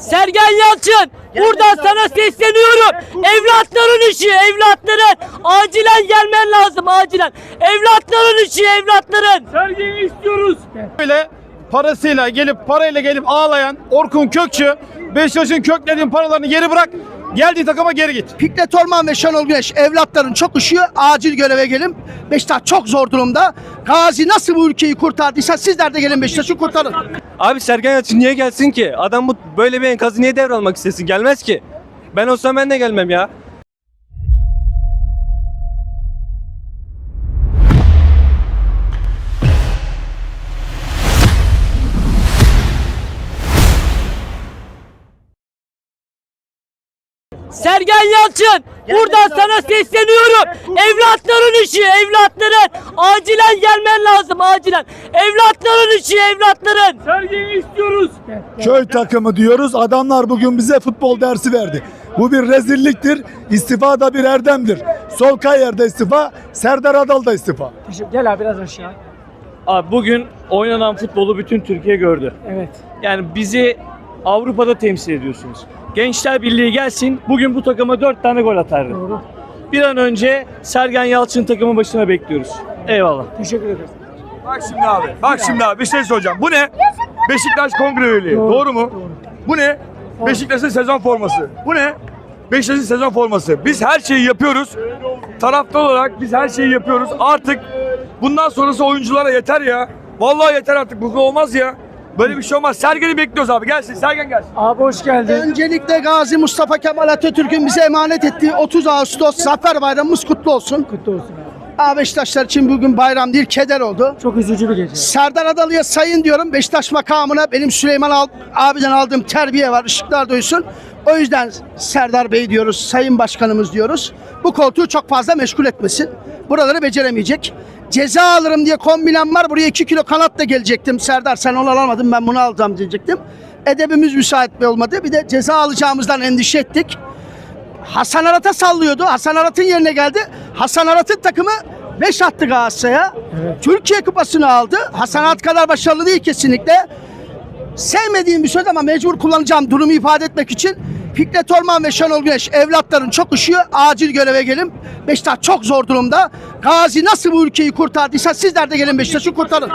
Sergen Yalçın buradan sana sesleniyorum. Evlatların işi evlatların. Acilen gelmen lazım acilen. Evlatların işi evlatların. Sergen'i istiyoruz. Böyle parasıyla gelip parayla gelip ağlayan Orkun Kökçü Beşiktaş'ın köklediğin paralarını geri bırak. Geldiği takıma geri git. Fikret Orman ve Şenol Güneş evlatların çok üşüyor. Acil göreve gelin. Beşiktaş çok zor durumda. Gazi nasıl bu ülkeyi kurtardıysa sizler de gelin Beşiktaş'ı kurtarın. Abi Sergen Yalçın niye gelsin ki? Adam bu böyle bir enkazı niye devralmak istesin? Gelmez ki. Ben olsam ben de gelmem ya. Sergen Yalçın buradan sana sesleniyorum. Evlatların işi evlatların. Acilen gelmen lazım acilen. Evlatların işi evlatların. Sergen'i istiyoruz. köy takımı diyoruz. Adamlar bugün bize futbol dersi verdi. Bu bir rezilliktir. İstifa da bir erdemdir. Sol yerde istifa, Serdar Adal da istifa. Gel abi biraz aşağı. Abi bugün oynanan futbolu bütün Türkiye gördü. Evet. Yani bizi Avrupa'da temsil ediyorsunuz. Gençler Birliği gelsin. Bugün bu takıma 4 tane gol atardı. Doğru. Bir an önce Sergen Yalçın takımı başına bekliyoruz. Eyvallah. Teşekkür ederiz. Bak şimdi abi. Bak şimdi abi bir şey soracağım. Bu ne? Beşiktaş Kongre Üyeliği. Doğru, mu? Bu ne? Beşiktaş'ın sezon forması. Bu ne? Beşiktaş'ın sezon forması. Biz her şeyi yapıyoruz. Taraftar olarak biz her şeyi yapıyoruz. Artık bundan sonrası oyunculara yeter ya. Vallahi yeter artık. Bu olmaz ya. Böyle bir şey olmaz. Sergen'i bekliyoruz abi. Gelsin. Sergen gelsin. Abi hoş geldin. Öncelikle Gazi Mustafa Kemal Atatürk'ün bize emanet ettiği 30 Ağustos Zafer Bayramımız kutlu olsun. Kutlu olsun abi. Aa, Beşiktaşlar için bugün bayram değil, keder oldu. Çok üzücü bir gece. Serdar Adalı'ya sayın diyorum. Beşiktaş makamına benim Süleyman Al- abiden aldığım terbiye var. Işıklar duysun. O yüzden Serdar Bey diyoruz, Sayın Başkanımız diyoruz. Bu koltuğu çok fazla meşgul etmesin. Buraları beceremeyecek. Ceza alırım diye kombinem var. Buraya 2 kilo kanatla gelecektim. Serdar sen onu alamadın ben bunu alacağım diyecektim. Edebimiz müsait mi olmadı. Bir de ceza alacağımızdan endişe ettik. Hasan Arat'a sallıyordu. Hasan Arat'ın yerine geldi. Hasan Arat'ın takımı 5 attı Galatasaray'a. Türkiye Kupası'nı aldı. Hasan Arat kadar başarılı değil kesinlikle. Sevmediğim bir söz ama mecbur kullanacağım durumu ifade etmek için. Fikret Orman ve Şenol Güneş evlatların çok üşüyor. Acil göreve gelin. Beşiktaş çok zor durumda. Gazi nasıl bu ülkeyi kurtardıysa sizler de gelin Beşiktaş'ı kurtarın.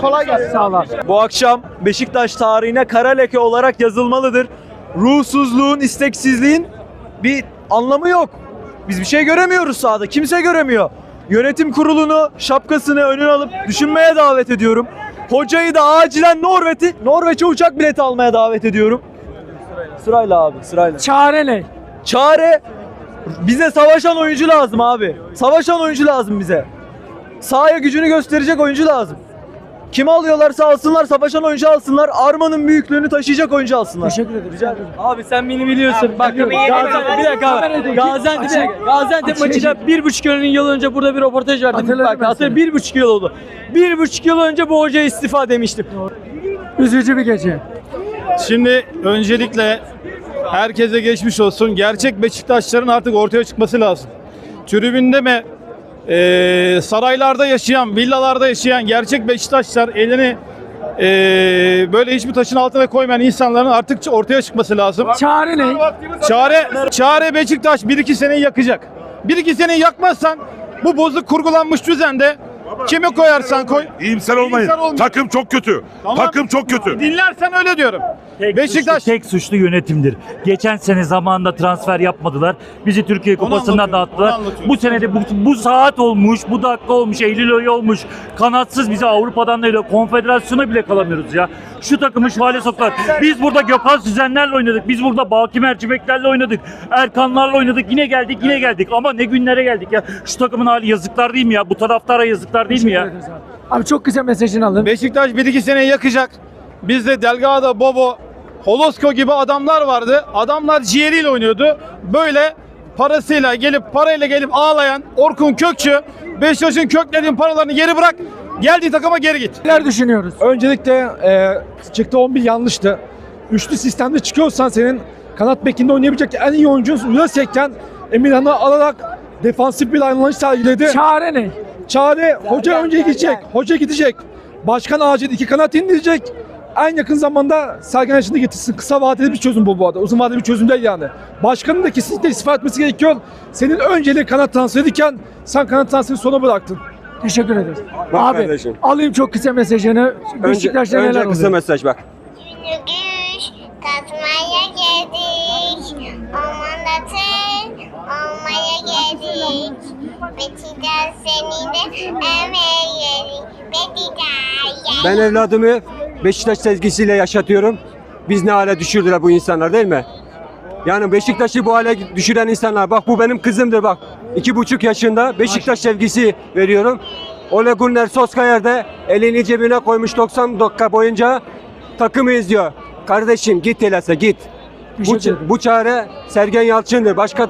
Kolay gelsin. Sağ ol abi. Bu akşam Beşiktaş tarihine kara leke olarak yazılmalıdır. Ruhsuzluğun, isteksizliğin bir anlamı yok. Biz bir şey göremiyoruz sahada. Kimse göremiyor. Yönetim kurulunu, şapkasını önüne alıp düşünmeye davet ediyorum. Hocayı da acilen Norveç'e Norveç'e uçak bileti almaya davet ediyorum. Sırayla abi, sırayla. Çare ne? Çare bize savaşan oyuncu lazım abi. Savaşan oyuncu lazım bize. Sahaya gücünü gösterecek oyuncu lazım. Kimi alıyorlarsa alsınlar, savaşan oyuncu alsınlar. Armanın büyüklüğünü taşıyacak oyuncu alsınlar. Teşekkür ederim. Rica ederim. Abi sen beni biliyorsun. Bak Gaziantep, bir dakika abi. Gaziantep. Gaziantep maçında bir buçuk yıl yıl önce burada bir röportaj verdim. Hatırladım Bak bir buçuk yıl oldu. Bir buçuk yıl önce bu hoca istifa demiştim. Üzücü bir gece. Şimdi öncelikle herkese geçmiş olsun. Gerçek Beşiktaşların artık ortaya çıkması lazım. Tribünde mi eee, saraylarda yaşayan, villalarda yaşayan gerçek Beşiktaşlar elini eee, böyle hiçbir taşın altına koymayan insanların artık ortaya çıkması lazım. Çare ne? Çare, çare Beşiktaş 1-2 seneyi yakacak. 1-2 seneyi yakmazsan bu bozuk kurgulanmış düzende kimi koyarsan koy. İyimser olmayın. İyimser olmayın. Takım çok kötü. Tamam. Takım çok kötü. Dinlersen öyle diyorum. Tek Beşiktaş- suçlu, tek suçlu yönetimdir. Geçen sene zamanında transfer yapmadılar. Bizi Türkiye Kupası'ndan dağıttılar. Bu sene de bu, bu saat olmuş, bu dakika olmuş, Eylül ayı olmuş. Kanatsız bizi Avrupa'dan da öyle konfederasyona bile kalamıyoruz ya. Şu takımı şu hale soktular. Biz burada Gökhan Süzenlerle oynadık. Biz burada Baki Mercimeklerle oynadık. Erkanlarla oynadık. Yine geldik, yine geldik. Ama ne günlere geldik ya. Şu takımın hali yazıklar değil mi ya? Bu taraftara yazıklar değil mi ya? Abi. Çok güzel mesajını aldım. Beşiktaş 1-2 seneyi yakacak. Bizde Delgado, Bobo, Holosko gibi adamlar vardı. Adamlar ciğeriyle oynuyordu. Böyle parasıyla gelip parayla gelip ağlayan Orkun Kökçü Beşiktaş'ın köklediğin paralarını geri bırak. Geldiği takıma geri git. Neler düşünüyoruz? Öncelikle e, çıktı 11 yanlıştı. Üçlü sistemde çıkıyorsan senin kanat bekinde oynayabilecek en iyi oyuncun Ulasek'ken Emirhan'ı alarak defansif bir anlayış sergiledi. Çare ne? Çare hoca önce gidecek. Hoca gidecek. Başkan acil iki kanat indirecek. En yakın zamanda da getirsin. Kısa vadeli bir çözüm bu bu arada. Uzun vadeli bir çözüm değil yani. Başkanın da kesinlikle istifa etmesi gerekiyor. Senin önceliği kanat transferi iken sen kanat transferi sona bıraktın. Teşekkür ederiz. Bak abi kardeşim. alayım çok kısa mesajını. Önce, Beşiktaş'ta neler önce kısa oluyor? mesaj bak. Güç katmaya geldik. Amanatın olmaya geldik. Betiden seni de emeye geldik. Betiden Ben evladımı Beşiktaş sevgisiyle yaşatıyorum. Biz ne hale düşürdüler bu insanlar değil mi? Yani Beşiktaş'ı bu hale düşüren insanlar. Bak bu benim kızımdır bak. İki buçuk yaşında Beşiktaş sevgisi veriyorum. Ole Gunnar Solskjaer de elini cebine koymuş 90 dakika boyunca takımı izliyor. Kardeşim git Elas'a git. Bu, bu çare Sergen Yalçın'dır. Başka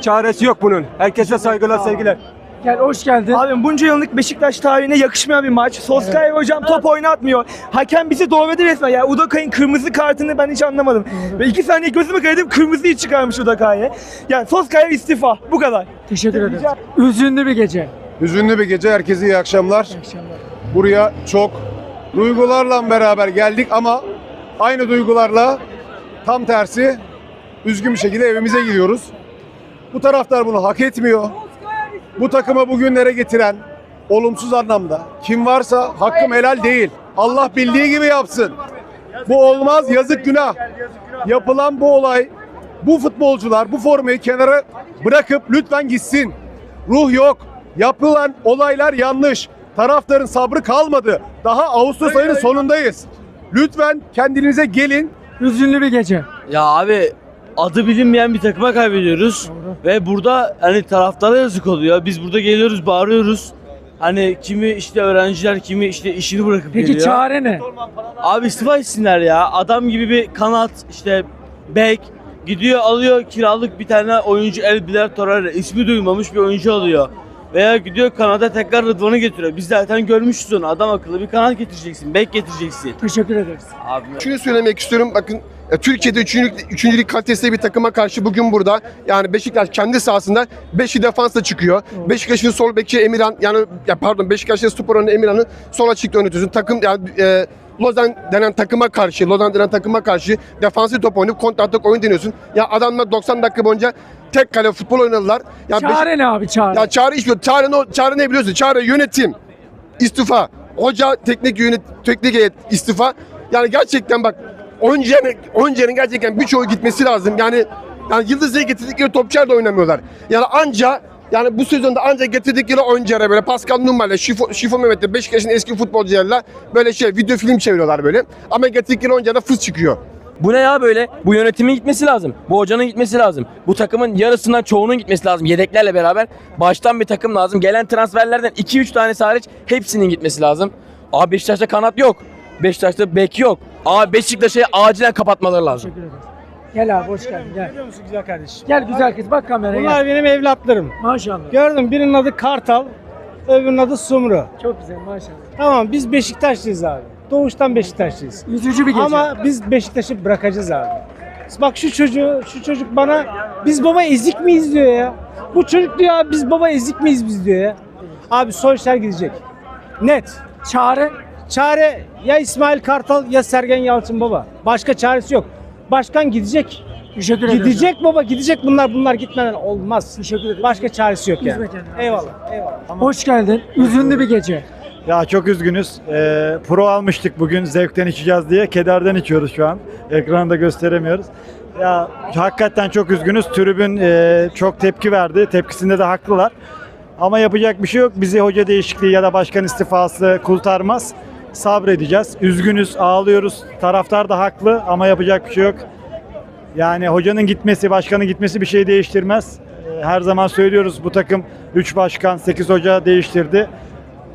çaresi yok bunun. Herkese saygılar, sevgiler. Gel hoş geldin. Abi bunca yıllık Beşiktaş tarihine yakışmayan bir maç. Solskjaer hocam top oynatmıyor. Hakem bizi doğradı resmen ya. Udokay'ın kırmızı kartını ben hiç anlamadım. Ve iki saniye gözümü kaydım kırmızıyı çıkarmış Udokay'ı. Yani Solskjaer istifa. Bu kadar. Teşekkür ederiz. Üzünlü bir gece. Hüzünlü bir gece. Herkese iyi akşamlar. İyi akşamlar. Buraya çok duygularla beraber geldik ama aynı duygularla tam tersi üzgün bir şekilde evimize gidiyoruz. Bu taraftar bunu hak etmiyor. Bu takımı bugünlere getiren olumsuz anlamda kim varsa hakkım helal değil. Allah bildiği gibi yapsın. Bu olmaz yazık günah. Yapılan bu olay bu futbolcular bu formayı kenara bırakıp lütfen gitsin. Ruh yok. Yapılan olaylar yanlış. Taraftarın sabrı kalmadı. Daha Ağustos ayının sonundayız. Lütfen kendinize gelin. Üzünlü bir gece. Ya abi adı bilinmeyen bir takıma kaybediyoruz. Ve burada hani taraftara yazık oluyor. Biz burada geliyoruz, bağırıyoruz. Hani kimi işte öğrenciler, kimi işte işini bırakıp Peki geliyor. çare ne? Abi istifa etsinler ya. Adam gibi bir kanat, işte bek gidiyor alıyor kiralık bir tane oyuncu Elbiler Torreira ismi duymamış bir oyuncu alıyor. Veya gidiyor kanada tekrar Rıdvan'ı getiriyor. Biz zaten görmüşüz onu. Adam akıllı bir kanat getireceksin, bek getireceksin. Teşekkür ederiz. Abi Şunu söylemek istiyorum. Bakın e, Türkiye'de üçüncülük, üçüncülük kalitesinde bir takıma karşı bugün burada yani Beşiktaş kendi sahasında 5'i defansla çıkıyor. Beşiktaş'ın sol beki Emirhan yani ya pardon Beşiktaş'ın Spor'un Emirhan'ı sol açıkta oynatıyorsun. Takım yani e, Lozan denen takıma karşı, Lozan denen takıma karşı defansif top oynayıp kontratak oyun deniyorsun. Ya adamlar 90 dakika boyunca tek kale futbol oynadılar. Ya Çare ne abi çare? ya çare iş yok. Çare ne, çare ne biliyorsun? Çare yönetim, istifa. Hoca, teknik yönet, teknik heyet istifa. Yani gerçekten bak oyuncuların, oyuncuların gerçekten birçoğu gitmesi lazım. Yani yani Yıldız'ı getirdikleri topçular da oynamıyorlar. Yani anca yani bu sezonda ancak getirdikleri oyunculara böyle Pascal Numa'yla, Şifo, Şifo Mehmet'le, Beşiktaş'ın eski futbolcularla böyle şey video film çeviriyorlar böyle. Ama getirdikleri oyunculara fıs çıkıyor. Bu ne ya böyle? Bu yönetimin gitmesi lazım. Bu hocanın gitmesi lazım. Bu takımın yarısından çoğunun gitmesi lazım. Yedeklerle beraber baştan bir takım lazım. Gelen transferlerden 2-3 tanesi hariç hepsinin gitmesi lazım. Abi Beşiktaş'ta kanat yok. Beşiktaş'ta bek yok. Abi Beşiktaş'ı acilen kapatmaları lazım. Gel abi hoş geldin gel. Görüyor musun güzel kardeşim? Gel güzel kız bak kameraya gel. Bunlar benim evlatlarım. Maşallah. Gördüm birinin adı Kartal, öbürünün adı Sumru. Çok güzel maşallah. Tamam biz Beşiktaşlıyız abi. Doğuştan Beşiktaşlıyız. Üzücü bir gece. Ama biz Beşiktaş'ı bırakacağız abi. Bak şu çocuğu, şu çocuk bana biz baba ezik miyiz diyor ya. Bu çocuk diyor abi biz baba ezik miyiz biz diyor ya. Abi Solskjaer gidecek. Net. çare Çare ya İsmail Kartal ya Sergen Yalçın baba. Başka çaresi yok. Başkan gidecek. teşekkür ederiz. Gidecek baba gidecek bunlar bunlar gitmeden olmaz. Teşekkür ederim. Başka çaresi yok yani. Eyvallah. Eyvallah. Hoş geldin. Üzünlü bir gece. Ya çok üzgünüz. Ee, pro almıştık bugün zevkten içeceğiz diye. Kederden içiyoruz şu an. Ekranda gösteremiyoruz. Ya hakikaten çok üzgünüz. Tribün e, çok tepki verdi. Tepkisinde de haklılar. Ama yapacak bir şey yok. Bizi hoca değişikliği ya da başkan istifası kurtarmaz. Sabredeceğiz. Üzgünüz, ağlıyoruz. Taraftar da haklı ama yapacak bir şey yok. Yani hocanın gitmesi, başkanın gitmesi bir şey değiştirmez. Ee, Her zaman söylüyoruz bu takım 3 başkan, 8 hoca değiştirdi.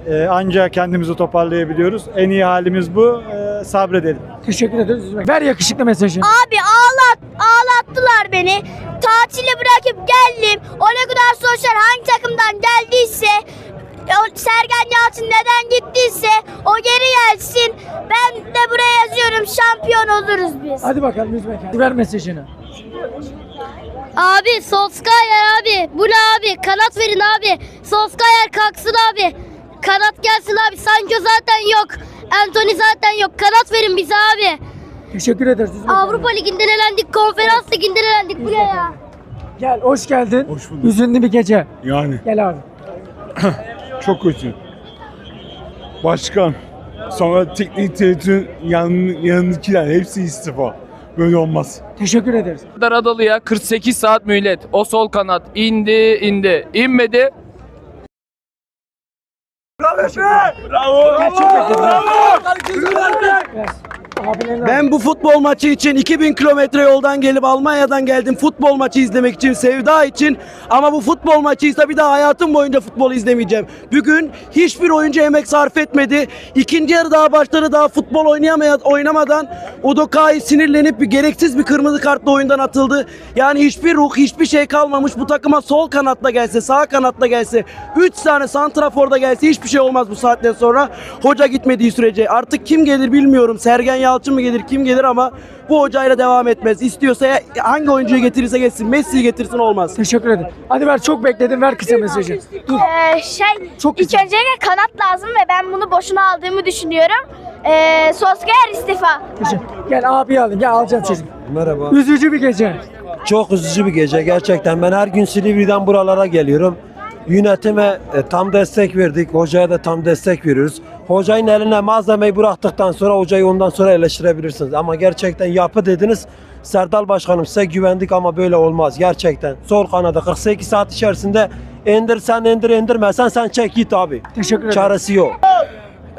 Ee, Ancak kendimizi toparlayabiliyoruz. En iyi halimiz bu. Ee, Sabredelim. Teşekkür ederiz. Ver yakışıklı mesajını. Abi ağlat, ağlattılar beni. Tatile bırakıp geldim. Ole Gunnar Solskjaer hangi takımdan geldiyse, o Sergen Yalçın neden gittiyse o geri gelsin. Ben de buraya yazıyorum şampiyon oluruz biz. Hadi bakalım üzme kendini. Ver mesajını. Abi Solskjaer abi. Bu ne abi? Kanat verin abi. Solskjaer kalksın abi. Kanat gelsin abi. Sancho zaten yok. Anthony zaten yok. Kanat verin bize abi. Teşekkür ederiz. Üzmek Avrupa Ligi'nden elendik, konferans liginden elendik. Bu ne ya? Gel hoş geldin. Hoş bulduk. Üzünlü bir gece. Yani Gel abi. çok kötü. Başkan, sonra teknik direktörün yan, yanındakiler hepsi istifa. Böyle olmaz. Teşekkür ederiz. Adalı'ya 48 saat mühlet. O sol kanat indi indi. İnmedi. Abilerin Ben bu futbol maçı için 2000 kilometre yoldan gelip Almanya'dan geldim futbol maçı izlemek için, sevda için. Ama bu futbol maçıysa bir daha hayatım boyunca futbol izlemeyeceğim. Bugün hiçbir oyuncu emek sarf etmedi. İkinci yarı daha başları daha futbol oynayamayan, oynamadan Udokai sinirlenip bir gereksiz bir kırmızı kartla oyundan atıldı. Yani hiçbir ruh, hiçbir şey kalmamış. Bu takıma sol kanatla gelse, sağ kanatla gelse, 3 tane santraforda gelse hiçbir şey olmaz bu saatten sonra. Hoca gitmediği sürece. Artık kim gelir bilmiyorum. Sergen Yalçın mı gelir, kim gelir ama bu hocayla devam etmez. İstiyorsa ya- hangi oyuncuyu getirirse gelsin, Messi'yi getirsin olmaz. Teşekkür ederim. Hadi ver çok bekledim ver kısa mesajı. Dur. Ee, şey, Çok ilk güzel. öncelikle kanat lazım ve ben bunu boşuna aldığımı düşünüyorum. Ee, Solskjaer istifa. Teşekkür. Gel abi alayım. Gel alacağım seni. Merhaba. Üzücü bir gece. Çok üzücü bir gece gerçekten. Ben her gün Silivri'den buralara geliyorum. Yönetime e, tam destek verdik. Hocaya da tam destek veriyoruz. Hocanın eline malzemeyi bıraktıktan sonra hocayı ondan sonra eleştirebilirsiniz. Ama gerçekten yapı dediniz. Serdal Başkanım size güvendik ama böyle olmaz gerçekten. Sol kanada 48 saat içerisinde indirsen indir indirmesen sen çek git abi. Teşekkür ederim. Çaresi yok.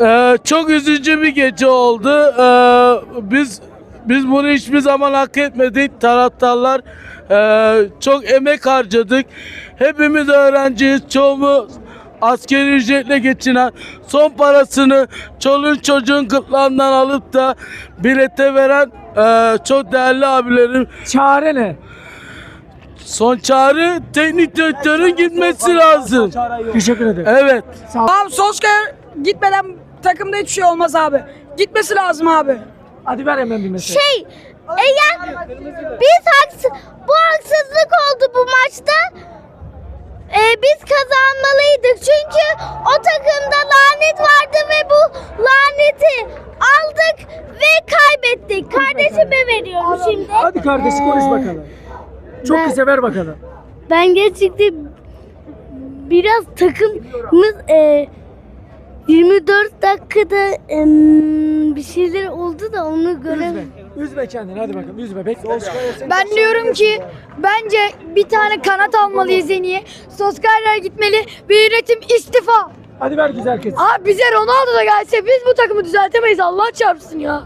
Ee, çok üzücü bir gece oldu. Ee, biz biz bunu hiçbir zaman hak etmedik. Taraftarlar ee, çok emek harcadık. Hepimiz öğrenciyiz. Çoğumuz askeri ücretle geçinen son parasını çoluğun çocuğun gırtlağından alıp da bilete veren ee, çok değerli abilerim. Çare ne? Son çağrı teknik direktörün gitmesi lazım. Teşekkür ederim. Evet. Sağ ol. Abi Solskjaer gitmeden takımda hiçbir şey olmaz abi. Gitmesi lazım abi. Hadi ver hemen bir mesaj. Şey, eğer biz haks bu haksızlık oldu bu maçta. Ee, biz kazanmalıydık çünkü o takımda lanet vardı ve bu laneti aldık ve kaybettik. Kardeşime veriyorum şimdi. Hadi kardeşi konuş bakalım. Çok Ben- kısa ver bakalım. Ben gerçekten biraz takımımız e, 24 dakikada em, bir şeyler oldu da onu Üzme. Üzme kendini hadi bakalım üzme. Bekle. Ben diyorum ki bence bir tane kanat almalıyız en iyi. Solskjaer gitmeli ve yönetim istifa. Hadi ver güzel kız. Abi bize Ronaldo da gelse biz bu takımı düzeltemeyiz Allah çarpsın ya.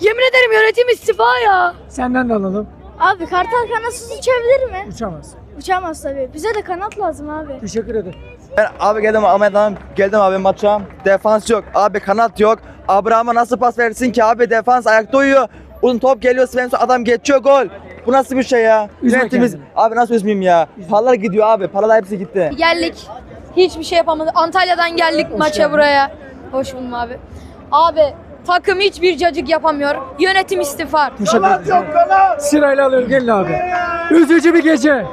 Yemin ederim yönetim istifa ya. Senden de alalım. Abi kartal kanatsız uçabilir mi? Uçamaz. Uçamaz tabii. Bize de kanat lazım abi. Teşekkür ederim. Ben abi geldim Ahmet'den geldim abi maça. Defans yok. Abi kanat yok. Abraham'a nasıl pas versin ki abi defans ayakta uyuyor. Uzun top geliyor Svensson adam geçiyor gol. Bu nasıl bir şey ya? Üzme Yönetimimiz kendini. abi nasıl üzmeyeyim ya? Paralar gidiyor abi. Paralar hepsi gitti. Geldik. Hiçbir şey yapamadık. Antalya'dan geldik maça buraya. Hoş buldum abi. Abi takım hiçbir cacık yapamıyor. Yönetim istifa. Teşekkür ederim. Sırayla alıyorum gelin abi. Üzücü bir gece.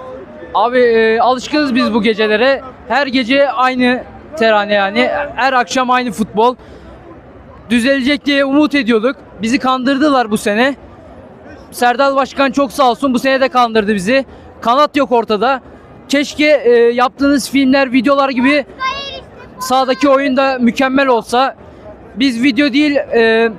Abi e, alışkınız biz bu gecelere. Her gece aynı terane yani. Her akşam aynı futbol. Düzelecek diye umut ediyorduk. Bizi kandırdılar bu sene. Serdal Başkan çok sağ olsun bu sene de kandırdı bizi. Kanat yok ortada. Keşke e, yaptığınız filmler, videolar gibi sahadaki oyunda mükemmel olsa. Biz video değil e,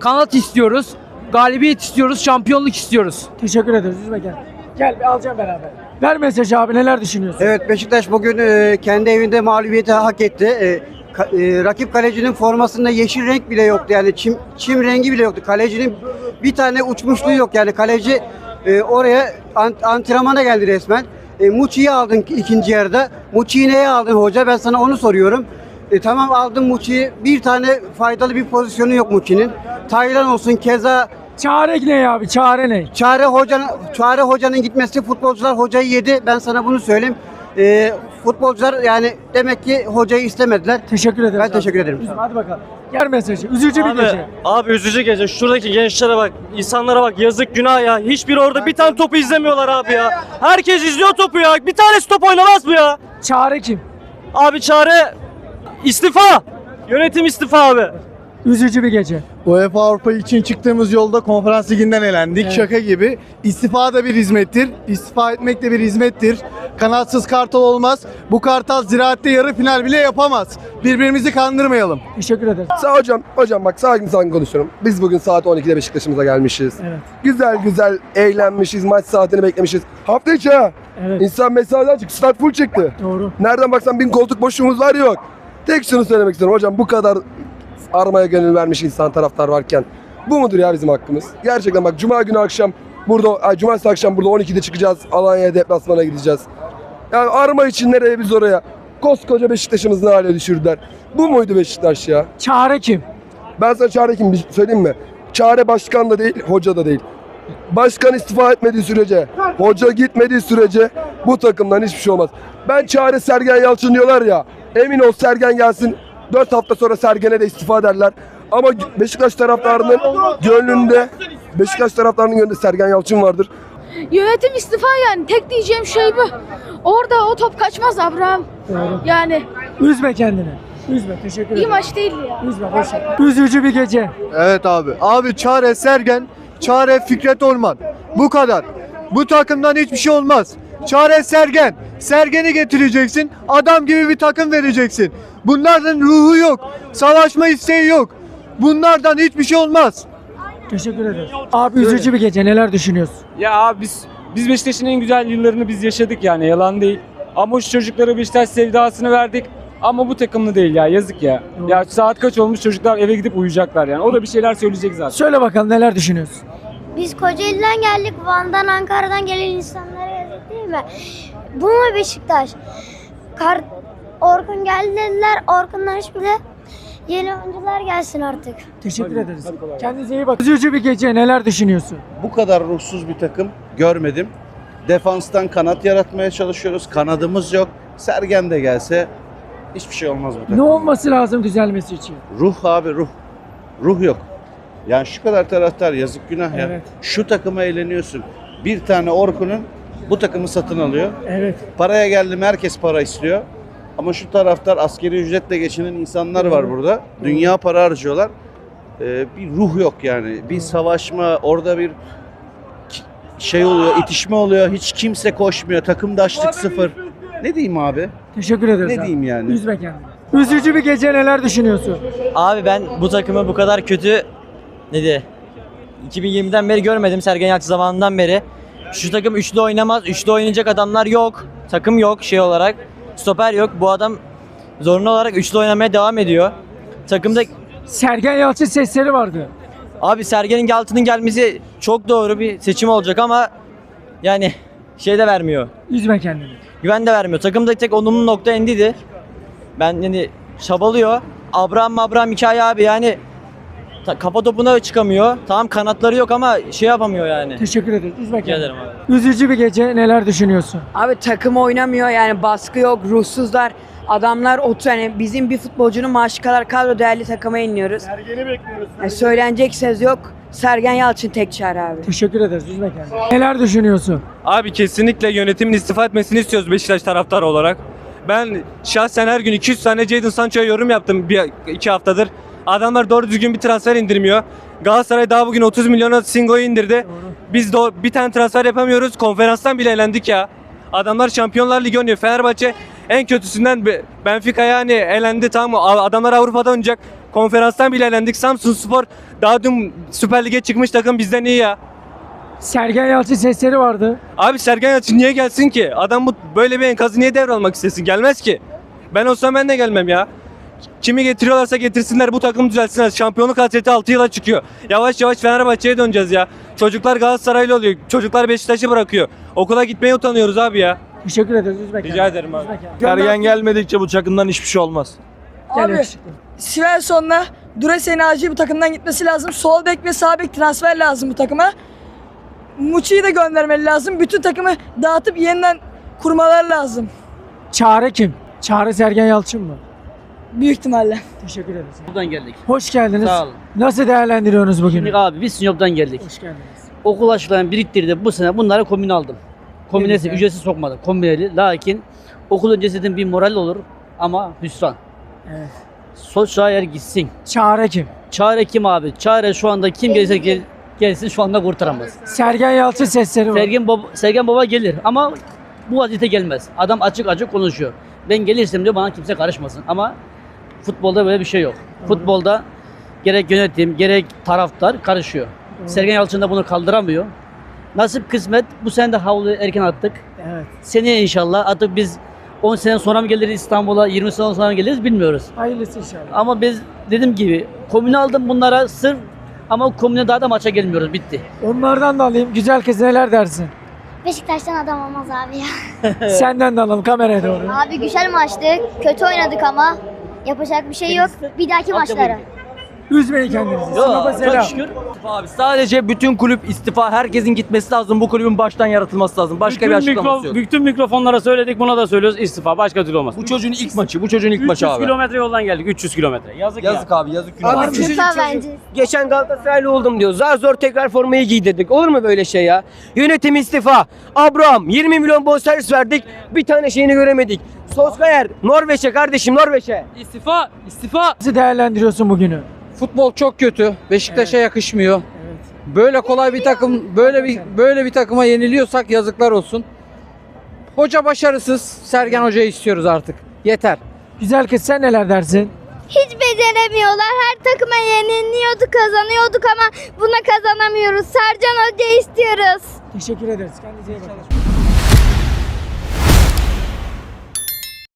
kanat istiyoruz. Galibiyet istiyoruz, şampiyonluk istiyoruz. Teşekkür ederiz. Üzme gel. Gel alacağım beraber. Ver mesajı abi neler düşünüyorsun? Evet Beşiktaş bugün e, kendi evinde mağlubiyeti hak etti. E, e, rakip kalecinin formasında yeşil renk bile yoktu yani çim, çim rengi bile yoktu. Kalecinin bir tane uçmuşluğu yok yani kaleci oraya ant- antrenmana geldi resmen. Muçi'yi aldın ikinci yarıda. Muçi'yi neye aldın hoca ben sana onu soruyorum. E, tamam aldın Muçi'yi bir tane faydalı bir pozisyonu yok Muçi'nin. Taylan olsun keza Çare ne abi? Çare ne? Çare hocanın Çare hocanın gitmesi futbolcular hocayı yedi. Ben sana bunu söyleyeyim. Ee, futbolcular yani demek ki hocayı istemediler. Teşekkür ederim. Ben teşekkür ederim. Üzme, hadi bakalım. Gel mesajı. Üzücü bir Abi, gece. Abi üzücü gece. Şuradaki gençlere bak, insanlara bak. Yazık günah ya. Hiçbir orada bir tane topu izlemiyorlar abi ya. Herkes izliyor topu ya. Bir tanesi top oynamaz mı ya? Çare kim? Abi çare istifa. Yönetim istifa abi. Üzücü bir gece. UEFA Avrupa için çıktığımız yolda konferans liginden elendik. Evet. Şaka gibi. İstifa da bir hizmettir. İstifa etmek de bir hizmettir. Kanatsız kartal olmaz. Bu kartal ziraatte yarı final bile yapamaz. Birbirimizi kandırmayalım. Teşekkür ederim. Sağ hocam, hocam bak sakin sakin konuşuyorum. Biz bugün saat 12'de Beşiktaş'ımıza gelmişiz. Evet. Güzel güzel eğlenmişiz, maç saatini beklemişiz. Hafta içi ha. Evet. İnsan mesaiden çıktı, stat full çıktı. Doğru. Nereden baksan bin koltuk boşluğumuz var yok. Tek şunu söylemek istiyorum hocam bu kadar armaya gönül vermiş insan taraftar varken. Bu mudur ya bizim hakkımız? Gerçekten bak cuma günü akşam burada, ay, cumartesi akşam burada 12'de çıkacağız. Alanya'ya deplasmana gideceğiz. Yani arma için nereye biz oraya? Koskoca Beşiktaş'ımız ne hale düşürdüler. Bu muydu Beşiktaş ya? Çare kim? Ben sana çare kim şey söyleyeyim mi? Çare başkan da değil, hoca da değil. Başkan istifa etmediği sürece, hoca gitmediği sürece bu takımdan hiçbir şey olmaz. Ben çare Sergen Yalçın diyorlar ya. Emin ol Sergen gelsin. 4 hafta sonra Sergen'e de istifa derler. Ama Beşiktaş taraftarının gönlünde Beşiktaş taraftarının gönlünde Sergen Yalçın vardır. Yönetim istifa yani. Tek diyeceğim şey bu. Orada o top kaçmaz Abraham. Doğru. Yani Üzme kendini. Üzme. Teşekkür ederim. iyi maç değil ya. Üzme. Boş ver. Üzücü bir gece. Evet abi. Abi çare Sergen, çare Fikret Orman. Bu kadar. Bu takımdan hiçbir şey olmaz. Çare Sergen. Sergen'i getireceksin. Adam gibi bir takım vereceksin. Bunların ruhu yok. Savaşma isteği yok. Bunlardan hiçbir şey olmaz. Teşekkür ederim. Abi üzücü bir gece. Neler düşünüyorsun? Ya abi biz biz Beşiktaş'ın en güzel yıllarını biz yaşadık yani yalan değil. Ama şu çocuklara Beşiktaş sevdasını verdik. Ama bu takımlı değil ya yazık ya. Ya saat kaç olmuş çocuklar eve gidip uyuyacaklar yani. O da bir şeyler söyleyecek zaten. Söyle bakalım neler düşünüyorsun? Biz Kocaeli'den geldik. Van'dan, Ankara'dan gelen insanlara mi? Bu mu Beşiktaş? Kar Orkun geldi dediler. Orkun'dan de yeni oyuncular gelsin artık. Teşekkür ederiz. Kendinize iyi bakın. Üzücü bir gece. Neler düşünüyorsun? Bu kadar ruhsuz bir takım görmedim. Defanstan kanat yaratmaya çalışıyoruz. Kanadımız yok. Sergen de gelse hiçbir şey olmaz bu takım. Ne olması lazım düzelmesi için? Ruh abi ruh. Ruh yok. Yani şu kadar taraftar yazık günah ya. Evet. Şu takıma eğleniyorsun. Bir tane Orkun'un bu takımı satın alıyor. Evet. Paraya geldim herkes para istiyor. Ama şu taraftar askeri ücretle geçinen insanlar var burada. Dünya para harcıyorlar. Ee, bir ruh yok yani. Bir savaşma, orada bir ki- şey oluyor, itişme oluyor. Hiç kimse koşmuyor. Takımdaşlık sıfır. Ne diyeyim abi? Teşekkür ederiz. Ne abi. diyeyim yani? Üzme kendini. Üzücü bir gece neler düşünüyorsun? Abi ben bu takımı bu kadar kötü ne diye 2020'den beri görmedim Sergen Yalçın zamanından beri. Şu takım üçlü oynamaz. Üçlü oynayacak adamlar yok. Takım yok şey olarak. Stoper yok. Bu adam zorunlu olarak üçlü oynamaya devam ediyor. Takımda Sergen Yalçın sesleri vardı. Abi Sergen'in Yalçın'ın gelmesi çok doğru bir seçim olacak ama yani şey de vermiyor. Üzme kendini. Güven de vermiyor. Takımda tek olumlu nokta Endi'di. Ben yani çabalıyor. Abraham Abraham hikaye abi yani ta- kafa topuna çıkamıyor. Tamam kanatları yok ama şey yapamıyor yani. Teşekkür ederiz. Üzme Rica kendini. ederim abi. Üzücü bir gece neler düşünüyorsun? Abi takım oynamıyor yani baskı yok, ruhsuzlar. Adamlar otur yani bizim bir futbolcunun maaşı kadar kadro değerli takıma iniyoruz. Sergen'i bekliyoruz. Yani söylenecek söz yok. Sergen Yalçın tek çare abi. Teşekkür ederiz. Üzme kendini. Neler düşünüyorsun? Abi kesinlikle yönetimin istifa etmesini istiyoruz Beşiktaş taraftarı olarak. Ben şahsen her gün 200 tane Jadon Sancho'ya yorum yaptım bir iki haftadır. Adamlar doğru düzgün bir transfer indirmiyor. Galatasaray daha bugün 30 milyona Singo'yu indirdi. Biz de bir tane transfer yapamıyoruz. Konferanstan bile elendik ya. Adamlar Şampiyonlar Ligi oynuyor. Fenerbahçe en kötüsünden Be- Benfica'ya hani elendi tamam mı? Adamlar Avrupa'da oynayacak. Konferanstan bile elendik. Samsun Spor daha dün Süper Lig'e çıkmış takım bizden iyi ya. Sergen Yalçın sesleri vardı. Abi Sergen Yalçın niye gelsin ki? Adam bu böyle bir enkazı niye devralmak istesin? Gelmez ki. Ben olsam ben de gelmem ya. Kimi getiriyorlarsa getirsinler bu takım düzelsinler. Şampiyonluk hasreti 6 yıla çıkıyor. Yavaş yavaş Fenerbahçe'ye döneceğiz ya. Çocuklar Galatasaraylı oluyor. Çocuklar Beşiktaş'ı bırakıyor. Okula gitmeye utanıyoruz abi ya. Teşekkür ederiz. Üzme kendini. Rica ederim abi. Sergen gelmedikçe bu takımdan hiçbir şey olmaz. Abi. Svensson'la Duresen'in acil bu takımdan gitmesi lazım. Sol bek ve sağ bek transfer lazım bu takıma. Muçi'yi de göndermeli lazım. Bütün takımı dağıtıp yeniden kurmalar lazım. Çare kim? Çare Sergen Yalçın mı? Büyük ihtimalle. Teşekkür ederiz. Buradan geldik. Hoş geldiniz. Sağ olun. Nasıl değerlendiriyorsunuz bugünü? Şimdi abi biz Sinop'tan geldik. Hoş geldiniz. Okul aşılarını biriktirdim. Bu sene bunları kombine aldım. Kombinesi güzel. ücretsiz sokmadım. Kombineli. Lakin okul öncesi dedim bir moral olur ama hüsran. Evet. Sosyal yer gitsin. Çare kim? çare kim abi? Çare şu anda kim gelirse gel- gelsin şu anda kurtaramaz. Sergen Yalçın sesleri var. Sergen baba, Sergen baba gelir ama bu vaziyete gelmez. Adam açık açık konuşuyor. Ben gelirsem diyor bana kimse karışmasın ama futbolda böyle bir şey yok. Futbolda gerek yönetim gerek taraftar karışıyor. Sergen Yalçın da bunu kaldıramıyor. Nasip kısmet bu sene de havluyu erken attık. Evet. Seneye inşallah artık biz 10 sene sonra mı geliriz İstanbul'a 20 sene sonra mı geliriz bilmiyoruz. Hayırlısı inşallah. Ama biz dediğim gibi komünü aldım bunlara sırf ama komüne daha da maça gelmiyoruz bitti. Onlardan da alayım. Güzel kız neler dersin? Beşiktaş'tan adam olmaz abi ya. Senden de alalım kameraya doğru. Abi güzel maçtı. Kötü oynadık ama yapacak bir şey yok. Bir dahaki maçlara. Üzmeyin kendinizi. Sınıfa selam. Abi sadece bütün kulüp istifa, herkesin gitmesi lazım. Bu kulübün baştan yaratılması lazım. Başka bir açıklaması yok. bütün mikrofonlara söyledik buna da söylüyoruz istifa başka türlü olmaz. Bu çocuğun ilk maçı, bu çocuğun ilk maçı abi. kilometre yoldan geldik 300 kilometre. Yazık, Yazık abi, yazık günah. Abi Süper bence. Geçen Galatasaraylı oldum diyor. Zar zor tekrar formayı giydirdik. Olur mu böyle şey ya? Yönetim istifa. Abraham 20 milyon bonservis verdik. Bir tane şeyini göremedik. Solskjaer Norveç'e kardeşim Norveç'e. İstifa, istifa. Nasıl değerlendiriyorsun bugünü? Futbol çok kötü. Beşiktaş'a yakışmıyor. Böyle kolay bir takım, böyle bir böyle bir takıma yeniliyorsak yazıklar olsun. Hoca başarısız. Sergen Hoca'yı istiyoruz artık. Yeter. Güzel kız sen neler dersin? Hiç beceremiyorlar. Her takıma yeniliyorduk, kazanıyorduk ama buna kazanamıyoruz. Sercan Hoca istiyoruz. Teşekkür ederiz. Kendinize iyi bakın.